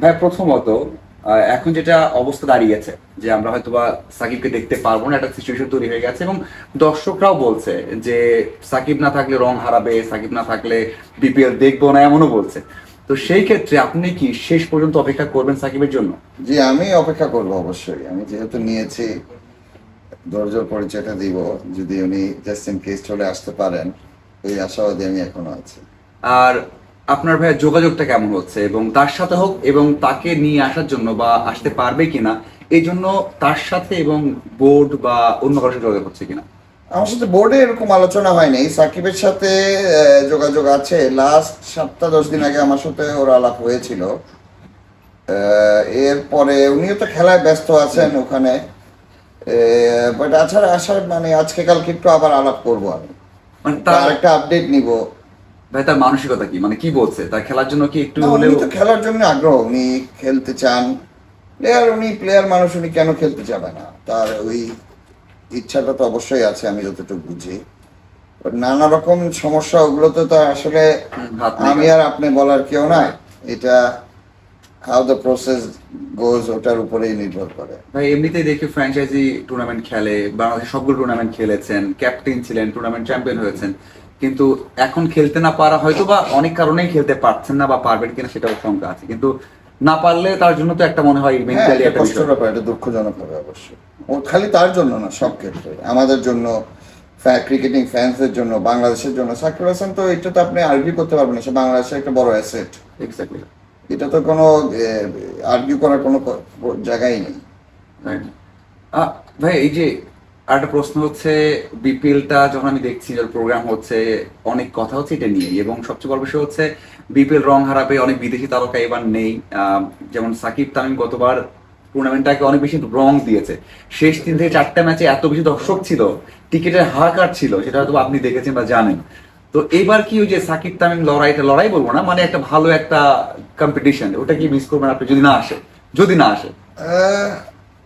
ভাই প্রথমত এখন যেটা অবস্থা দাঁড়িয়েছে যে আমরা হয়তো বা সাকিবকে দেখতে পারব না একটা সিচুয়েশন তৈরি হয়ে গেছে এবং দর্শকরাও বলছে যে সাকিব না থাকলে রং হারাবে সাকিব না থাকলে বিপিএল দেখব না এমনও বলছে। তো সেই ক্ষেত্রে আপনি কি শেষ পর্যন্ত অপেক্ষা করবেন সাকিবের জন্য? জি আমি অপেক্ষা করব অবশ্যই। আমি যেহেতু নিয়েছি ধৈর্যর পরিচয়টা দিব যদি উনি জাস্ট ইন কেস চলে আসতে পারেন ওই আশাবাদী আমি এখনও আছি। আর আপনার ভাইয়ের যোগাযোগটা কেমন হচ্ছে এবং তার সাথে হোক এবং তাকে নিয়ে আসার জন্য বা আসতে পারবে কিনা এই জন্য তার সাথে এবং বোর্ড বা অন্য কারোর সাথে যোগাযোগ হচ্ছে কিনা? আমার সাথে বোর্ডে এরকম আলোচনা হয়নি। সাকিবের সাথে যোগাযোগ আছে। লাস্ট সপ্তাহ দশ দিন আগে আমার সাথে ওর আলাপ হয়েছিল। এরপরে উনিও তো খেলায় ব্যস্ত আছেন ওখানে। বাট আছাড়া আসার মানে আজকে কালকে একটু আবার আলাপ করব আমি। মানে তার তার একটা আপডেট নিব। ভাই তার মানসিকতা কি? মানে কি বলছে? তার খেলার জন্য কি একটু হলেও তো খেলার জন্য আগ্রহ। উনি খেলতে চান। প্লেয়ার উনি প্লেয়ার মানুষ উনি কেন খেলতে যাবে না? তার ওই ইচ্ছাটা তো অবশ্যই আছে আমি যতটুকু বুঝি। নানা রকম সমস্যা ওগুলো তো তার আসলে আমি আর আপনি বলার কেউ নাই। এটা হাউ দ্য প্রসেস গোজ ওটার উপরেই নির্ভর করে। ভাই এমনিতেই দেখি ফ্র্যাঞ্চাইজি টুর্নামেন্ট খেলে বাংলাদেশ সবগুলো টুর্নামেন্ট খেলেছেন ক্যাপ্টেন ছিলেন টুর্নামেন্ট চ্যাম্পিয়ন হয়েছেন। কিন্তু এখন খেলতে না পারা হয়তো বা অনেক কারণেই খেলতে পারছেন না বা পারবেন কিনা সেটাও শঙ্কা আছে। কিন্তু না পারলে তার জন্য তো একটা মনে হয় হ্যাঁ মেন্টালি একটা কষ্টের বিষয় ব্যাপার এটা দুঃখজনক হবে অবশ্যই। ও খালি তার জন্য না সব ক্ষেত্রে। আমাদের জন্য ক্রিকেটিং ফ্যান্সদের জন্য বাংলাদেশের জন্য। সাকিব হাসান তো এটা তো আপনি আর্গিউ করতে পারবেন না সে বাংলাদেশের একটা বড় অ্যাসেট এক্স্যাক্টলি এটা তো কোনো আর্গিউ করার কোনো জায়গাই নেই। ভাই এই যে আরেকটা প্রশ্ন হচ্ছে, বিপিএলটা যখন আমি দেখছি প্রোগ্রাম হচ্ছে, অনেক কথা হচ্ছে এটা নিয়ে এবং সবচেয়ে বড় বিষয় হচ্ছে, বিপিএল রং হারাবে অনেক বিদেশি তারকা এবার নেই। যেমন সাকিব তামিম গতবার টুর্নামেন্টটাকে অনেক বেশি রং দিয়েছে। শেষ তিন থেকে চারটা ম্যাচে এত বেশি দর্শক ছিল, টিকিটের হাহাকার ছিল, সেটা হয়তো আপনি দেখেছেন বা জানেন। তো এবার কি ওই যে সাকিব তামিম লড়াইটা লড়াই বলব না মানে একটা ভালো একটা কম্পিটিশন ওটা কি মিস করবেন আপনি যদি না আসে? যদি না আসে।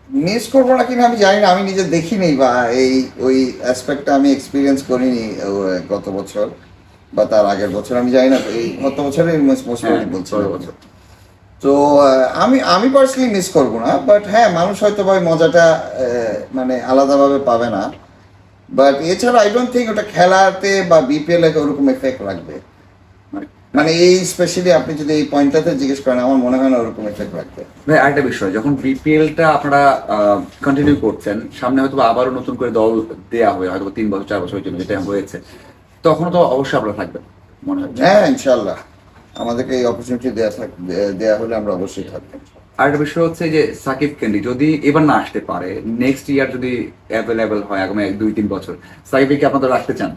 মিস করব না কিনা আমি জানি না আমি নিজে দেখিনি বা এই ওই অ্যাসপেক্টটা আমি এক্সপিরিয়েন্স করিনি গত বছর বা তার আগের বছর আমি জানি না এই গত বছরের মোস্ট হ্যাঁ, বলছি বছর। তো আমি আমি পার্সোনালি মিস করব না বাট হ্যাঁ মানুষ হয়তো ভাই মজাটা মানে আলাদাভাবে পাবে না। বাট এছাড়া আই ডোন্ট থিঙ্ক ওটা খেলাতে বা বিপিএল এ ওরকম এফেক্ট রাখবে। মানে এই স্পেশালি আপনি যদি এই পয়েন্টটাতে জিজ্ঞেস করেন আমার মনে হয় না ওরকম এফেক্ট রাখবে ভাই আরেকটা বিষয় যখন বিপিএলটা আপনারা কন্টিনিউ করছেন সামনে হয়তো আবারও নতুন করে দল দেয়া হবে হয়তো তিন বছর চার বছরের জন্য যেটা হয়েছে তখন তো অবশ্যই আপনারা থাকবেন মনে হয়। হ্যাঁ ইনশাল্লাহ আমাদেরকে এই অপরচুনিটি দেওয়া থাক দে- দেওয়া হলে আমরা অবশ্যই থাকব। আরেকটা বিষয় হচ্ছে যে সাকিব ক্যান্ডি যদি এবার না আসতে পারে নেক্সট ইয়ার যদি অ্যাভেলেবেল হয় আগামী এক দুই তিন বছর সাকিবকে আপনারা রাখতে চান?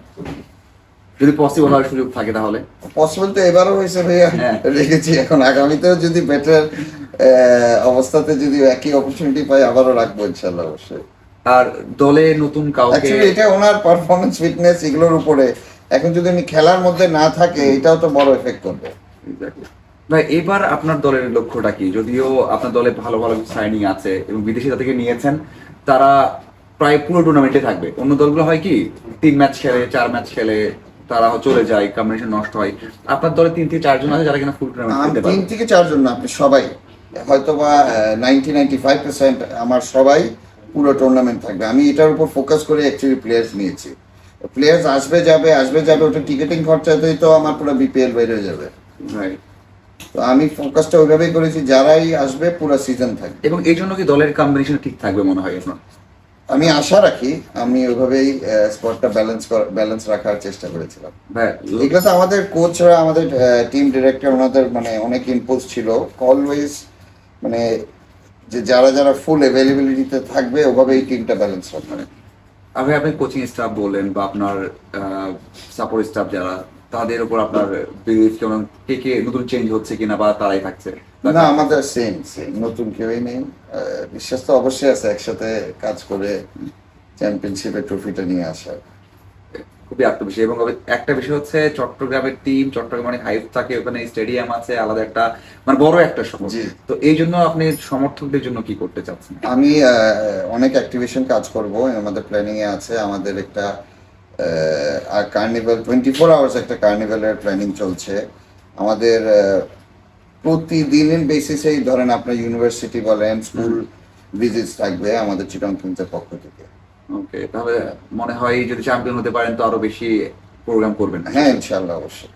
যদি পসিবল হওয়ার সুযোগ থাকে তাহলে। পসিবল তো এবারও হয়েছে ভাইয়া। হ্যাঁ। রেখেছি। এখন আগামীতেও যদি বেটার অবস্থাতে যদি একই অপরচুনিটি পাই আবারও রাখব ইনশাল্লাহ অবশ্যই। আর দলে নতুন কাউকে এটা ওনার পারফরমেন্স ফিটনেস এগুলোর উপরে। এখন যদি উনি খেলার মধ্যে না থাকে এটাও তো বড় এফেক্ট করবে। ভাই এবার আপনার দলের লক্ষ্যটা কি? যদিও আপনার দলে ভালো ভালো সাইনিং আছে এবং বিদেশি থেকে নিয়েছেন তারা প্রায় পুরো টুর্নামেন্টে থাকবে। অন্য দলগুলো হয় কি তিন ম্যাচ খেলে চার ম্যাচ খেলে তারা চলে যায় কম্বিনেশন নষ্ট হয়। আপনার দলে তিন থেকে চারজন আছে যারা কিনা ফুল টুর্নামেন্ট তিন থেকে চারজন না আপনি সবাই। হয়তো বা নাইনটি নাইনটি ফাইভ পার্সেন্ট আমার সবাই পুরো টুর্নামেন্ট থাকবে। আমি এটার উপর ফোকাস করে অ্যাকচুয়ালি প্লেয়ার্স নিয়েছি। প্লেয়ার্স আসবে যাবে আসবে যাবে ওটা টিকেটিং খরচাতেই তো আমার পুরো বিপিএল বের হয়ে যাবে. তো আমি ফোকাসটা ওইভাবেই করেছি যারাই আসবে পুরো সিজন থাকবে। এবং এই জন্য কি দলের কম্বিনেশন ঠিক থাকবে মনে হয় আপনার? আমি আশা রাখি আমি ওইভাবেই স্পটটা ব্যালেন্স ব্যালেন্স রাখার চেষ্টা করেছিলাম। ভাই এগুলো তো আমাদের কোচরা আমাদের টিম ডিরেক্টর ওনাদের মানে অনেক ইম্পোজ ছিল। অলওয়েজ মানে যে যারা যারা ফুল অ্যাভেলেবিলিটিতে থাকবে ওভাবে এই টিমটা ব্যালেন্স রাখবে আপনি আপনি কোচিং স্টাফ বলেন বা আপনার সাপোর্ট স্টাফ যারা তাদের উপর আপনার বিলিফ কেমন কে কে নতুন চেঞ্জ হচ্ছে কিনা বা তারাই থাকছে? না আমাদের সেম সেম নতুন কেউই নেই। বিশ্বাস তো অবশ্যই আছে একসাথে কাজ করে চ্যাম্পিয়নশিপের ট্রফিটা নিয়ে আসার খুবই আত্মবিশ্বাস। এবং একটা বিষয় হচ্ছে চট্টগ্রামের টিম চট্টগ্রাম অনেক হাইপ থাকে ওখানে স্টেডিয়াম আছে আলাদা একটা মানে বড় একটা শহর। তো এই জন্য আপনি সমর্থকদের জন্য কি করতে চাচ্ছেন? আমি অনেক অ্যাক্টিভেশন কাজ করব। আমাদের প্ল্যানিং এ আছে আমাদের একটা কার্নিভাল টোয়েন্টি ফোর আওয়ার্স একটা কার্নিভালের প্ল্যানিং চলছে। আমাদের প্রতিদিনের বেসিসেই ধরেন আপনার ইউনিভার্সিটি বলেন স্কুল ভিজিট থাকবে আমাদের চিটং কিংসের পক্ষ থেকে। ওকে তাহলে মনে হয় যদি চ্যাম্পিয়ন হতে পারেন তো আরও বেশি প্রোগ্রাম করবেন। হ্যাঁ ইনশাল্লাহ অবশ্যই।